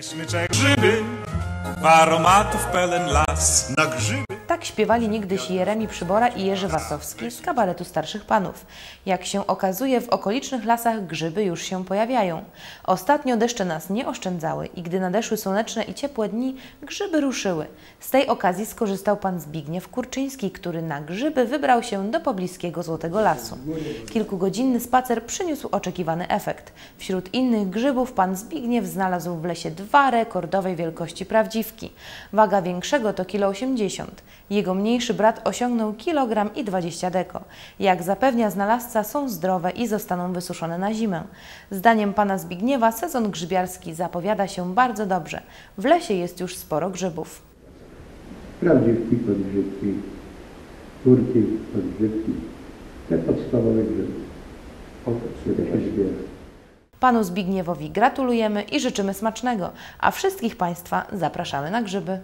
Smyczek grzyby, aromatów pełen las. Na grzyby. Tak śpiewali niegdyś Jeremi Przybora i Jerzy Wasowski z kabaretu Starszych Panów. Jak się okazuje, w okolicznych lasach grzyby już się pojawiają. Ostatnio deszcze nas nie oszczędzały i gdy nadeszły słoneczne i ciepłe dni, grzyby ruszyły. Z tej okazji skorzystał pan Zbigniew Kurczyński, który na grzyby wybrał się do pobliskiego Złotego Lasu. Kilkugodzinny spacer przyniósł oczekiwany efekt. Wśród innych grzybów pan Zbigniew znalazł w lesie dwa rekordowej wielkości prawdziwki. Waga większego to kilo 80. Jego mniejszy brat osiągnął kilogram i 20 deko. Jak zapewnia znalazca, są zdrowe i zostaną wysuszone na zimę. Zdaniem pana Zbigniewa sezon grzybiarski zapowiada się bardzo dobrze. W lesie jest już sporo grzybów. Prawdziwki, podgrzybki, kurki, podgrzybki. Te podstawowe grzyby, które się zbiera. Panu Zbigniewowi gratulujemy i życzymy smacznego, a wszystkich Państwa zapraszamy na grzyby.